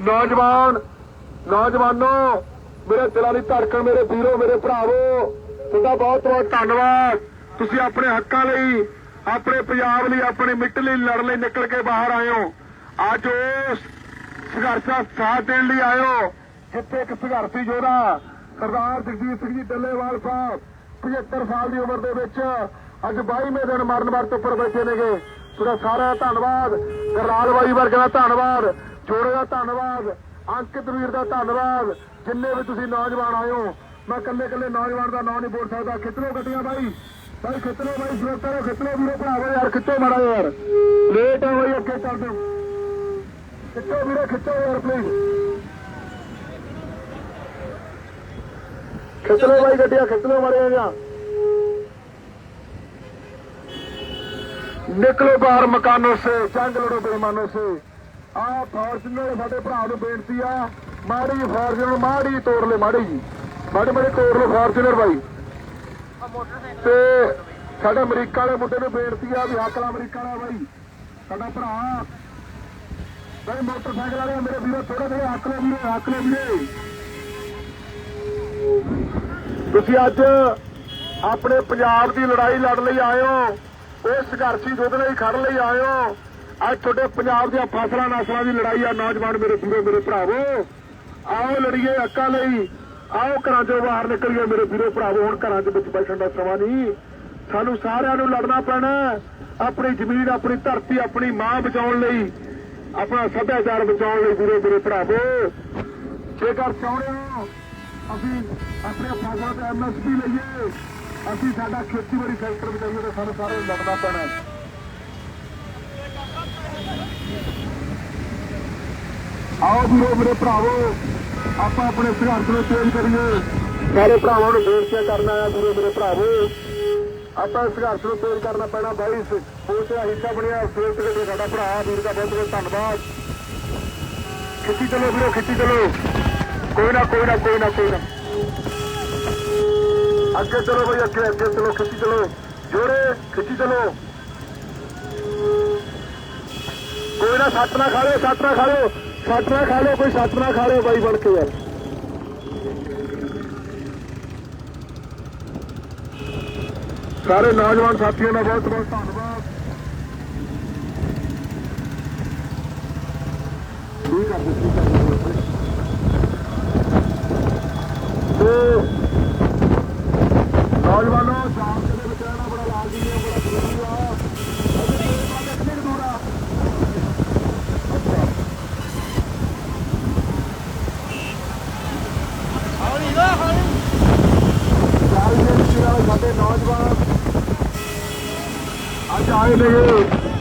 ਨੌਜਵਾਨ, ਨੌਜਵਾਨੋ, ਮੇਰੇ ਦਿਲਾਂ ਦੀ ਧੜਕਣ ਮੇਰੇ ਵੀਰੋ, ਮੇਰੇ ਭਰਾਵੋ, ਤੁਹਾਡਾ ਬਹੁਤ ਬਹੁਤ ਧੰਨਵਾਦ। ਤੁਸੀਂ ਆਪਣੇ ਹੱਕਾਂ ਲਈ, ਆਪਣੇ ਪੰਜਾਬ ਲਈ, ਆਪਣੀ ਮਿੱਟੀ ਲਈ, ਲੜਨ ਲਈ ਨਿਕਲ ਕੇ ਬਾਹਰ ਆਏ ਅੱਜ ਉਸ ਸੰਘਰਸ਼ ਸਾਥ ਦੇਣ ਲਈ ਆਇਓ ਜਿੱਥੇ ਇੱਕ ਸੰਘਰਸ਼ੀ ਯੋਧਾ, ਸਰਦਾਰ ਜਗਜੀਤ ਸਿੰਘ ਜੀ ਡੱਲੇਵਾਲ ਸਾਹਿਬ 75 ਸਾਲ ਦੀ ਉਮਰ ਦੇ ਵਿੱਚ ਅੱਜ 22ਵੇਂ ਦਿਨ ਮਰਨ ਵਰਤ ਉੱਪਰ ਬੈਠੇ ਨੇਗੇ। ਤੁਹਾਡਾ ਸਾਰਾ ਧੰਨਵਾਦ। ਗਰਲਾਲ ਬਾਈ ਵਰਗੇ ਦਾ ਧੰਨਵਾਦ। ਜੋੜੇ ਦਾ ਧੰਨਵਾਦ, ਅੰਕਿਤ ਵੀਰ ਦਾ ਧੰਨਵਾਦ, ਜਿੰਨੇ ਵੀ ਤੁਸੀਂ ਨੌਜਵਾਨ ਆਏ ਹੋ। ਮੈਂ ਕੱਲੇ ਕੱਲੇ ਨੌਜਵਾਨ ਦਾ ਨਾਂ ਨਹੀਂ ਬੋਲ ਸਕਦਾ। ਖਿੱਚ ਗੱਡੀਆਂ ਬਾਈ। ਬਾਈ, ਖਿੱਚ ਬਾਈ ਸਰੋਤਾ ਲਓ ਵੀਰੋ ਭਰਾਵੋ, ਯਾਰ ਖਿੱਚੋ ਮਾੜਾ ਯਾਰ। ਲੇਟ ਹੋ ਗਈ, ਅੱਗੇ ਚੱਲ ਦਿਓ ਖਿੱਚੋ ਵੀਰੋ, ਖਿੱਚੋ ਯਾਰ ਪਲੀਜ਼ ਖਿੱਚ ਲਓ ਬਾਈ ਗੱਡੀਆਂ, ਖਿੱਚ ਲਓ ਮਾੜੇ ਜਾਂ ਨਿਕਲੋ ਬਾਹਰ ਮਕਾਨੋਂ ਸੇ, ਜੰਗ ਲੜੋ ਬੇਈਮਾਨੋਂ ਸੇ। ਆ ਫੋਰਚੂਨਰ ਸਾਡੇ ਭਰਾ ਨੂੰ ਬੇਨਤੀ ਆ, ਮਾੜੀ ਫੋਰਚੂਨਰ ਮਾੜੀ ਤੋੜ ਲੈ ਮਾੜੀ ਜੀ। ਮਾੜੀ ਮਾੜੀ ਤੋੜ ਲਓ ਫੋਰਚੂਨਰ ਬਾਈ। ਤੇ ਸਾਡੇ ਅਮਰੀਕਾ ਵਾਲੇ ਮੁੰਡੇ ਨੂੰ ਬੇਨਤੀ ਆ ਵੀ ਹੱਕਲਾ ਅਮਰੀਕਾ ਵਾਲਾ ਬਾਈ। ਸਾਡਾ ਭਰਾ। ਬਾਈ, ਮੋਟਰਸਾਈਕਲ ਵਾਲੇ ਮੇਰੇ ਵੀਰੋ ਥੋੜਾ ਜਿਹਾ ਹੱਕ ਲਓ ਵੀਰੇ ਹੱਕ ਲਓ ਵੀਰੇ ਤੁਸੀਂ ਅੱਜ ਆਪਣੇ ਪੰਜਾਬ ਦੀ ਲੜਾਈ ਲੜ ਲਈ ਆਏ ਹੋ, ਉਹ ਸੰਘਰਸ਼ੀ ਯੁੱਧ ਲਈ ਖੜਨ ਲਈ ਆਏ ਹੋ। ਅੱਜ ਤੁਹਾਡੇ ਪੰਜਾਬ ਦੀਆਂ ਫਸਲਾਂ ਨਸਲਾਂ ਦੀ ਲੜਾਈ ਆ, ਨੌਜਵਾਨ ਮੇਰੇ ਵੀਰੋ, ਮੇਰੇ ਭਰਾਵੋ। ਆਓ ਲੜੀਏ ਹੱਕਾਂ ਲਈ। ਆਓ ਘਰਾਂ ਚੋਂ ਬਾਹਰ ਨਿਕਲੀਏ ਮੇਰੇ ਵੀਰੋ, ਭਰਾਵੋ। ਹੁਣ ਘਰਾਂ ਦੇ ਵਿੱਚ ਬੈਠਣ ਦਾ ਸਮਾਂ ਨਹੀਂ। ਸਾਨੂੰ ਸਾਰਿਆਂ ਨੂੰ ਲੜਨਾ ਪੈਣਾ। ਆਪਣੀ ਜ਼ਮੀਨ, ਆਪਣੀ ਧਰਤੀ, ਆਪਣੀ ਮਾਂ ਬਚਾਉਣ ਲਈ, ਆਪਣਾ ਸੱਭਿਆਚਾਰ ਬਚਾਉਣ ਲਈ ਵੀਰੋ, ਮੇਰੇ ਭਰਾਵੋ। ਜੇਕਰ ਚਾਹੁੰਦੇ ਹੋ, ਅਸੀਂ ਆਪਣੇ ਫਸਲਾਂ ਤੇ ਐਮਐਸਪੀ ਲਈਏ। ਅਸੀਂ ਸਾਡਾ ਖੇਤੀਬਾੜੀ ਸੈਕਟਰ ਬਚਾਈਏ ਤਾਂ ਸਾਨੂੰ ਸਾਰਿਆਂ ਨੂੰ ਲੜਨਾ ਪੈਣਾ। ਆਓ ਵੀਰੋ, ਮੇਰੇ ਭਰਾਵੋ, ਆਪਾਂ ਆਪਣੇ ਸੰਘਰਸ਼ ਨੂੰ ਤੇਜ਼ ਕਰੀਏ। ਸਾਰੇ ਭਰਾਵਾਂ ਨੂੰ ਬੇਨਤੀ ਕਰਨਾ ਹੈ ਵੀਰੋ, ਮੇਰੇ ਭਰਾਵੋ। ਆਪਾਂ ਇਸ ਸੰਘਰਸ਼ ਨੂੰ ਤੇਜ਼ ਕਰਨਾ ਪੈਣਾ ਬਾਈ ਹੋਰ ਤੇ ਹਿੱਸਾ ਬਣਿਆ ਸੇਵ ਗੱਡੀ ਸਾਡਾ ਭਰਾ, ਵੀਰ ਦਾ ਬਹੁਤ ਬਹੁਤ ਧੰਨਵਾਦ। ਖਿੱਚੀ ਚਲੋ ਵੀਰੋ, ਖਿੱਚੀ ਚਲੋ। ਕੋਈ ਨਾ ਕੋਈ ਨਾ ਕੋਈ ਨਾ ਕੋਈ ਨਾ। ਅੱਗੇ ਚਲੋ ਬਈ, ਅੱਗੇ ਅੱਗੇ ਚਲੋ, ਖਿੱਚੀ ਚਲੋ। ਜੋਰੇ, ਖਿੱਚੀ ਚਲੋ। ਕੋਈ ਨਾ, ਸੱਟ ਨਾ ਖਾ ਲਿਓ, ਸੱਟ ਨਾ ਖਾ ਲਿਓ। ਸੱਟ ਨਾ ਖਾ ਲਓ ਕੋਈ ਸੱਟ ਨਾ ਖਾ ਲਿਓ ਬਾਈ ਬਣ ਕੇ ਯਾਰ। ਸਾਰੇ ਨੌਜਵਾਨ ਸਾਥੀਆਂ ਦਾ ਬਹੁਤ ਬਹੁਤ ਧੰਨਵਾਦ। ਠੀਕ ਆ ਜੀ, ਠੀਕ ਆ ਜੀ। ਤੇ ਨੌਜਵਾਨੋ ਜਾਮ ਦੇ ਵਿੱਚ ਰਹਿਣਾ ਬੜਾ ਲਾਜ਼ਮੀ ਹੈ ਬੜਾ ਜ਼ਰੂਰੀ ਆ ਅਜੇ ਤੇਰੇ ਬਾਅਦ ਕਿੰਨੀ ਕੁ ਦੂਰ ਆ ਅੱਛਾ ਹੌਲੀ ਦਾ ਹੌਲੀ ਚਾਲ ਦੇ ਵਿੱਚ ਵਾਲੇ ਸਾਡੇ ਨੌਜਵਾਨ। ਅੱਜ ਆਏ ਨੇ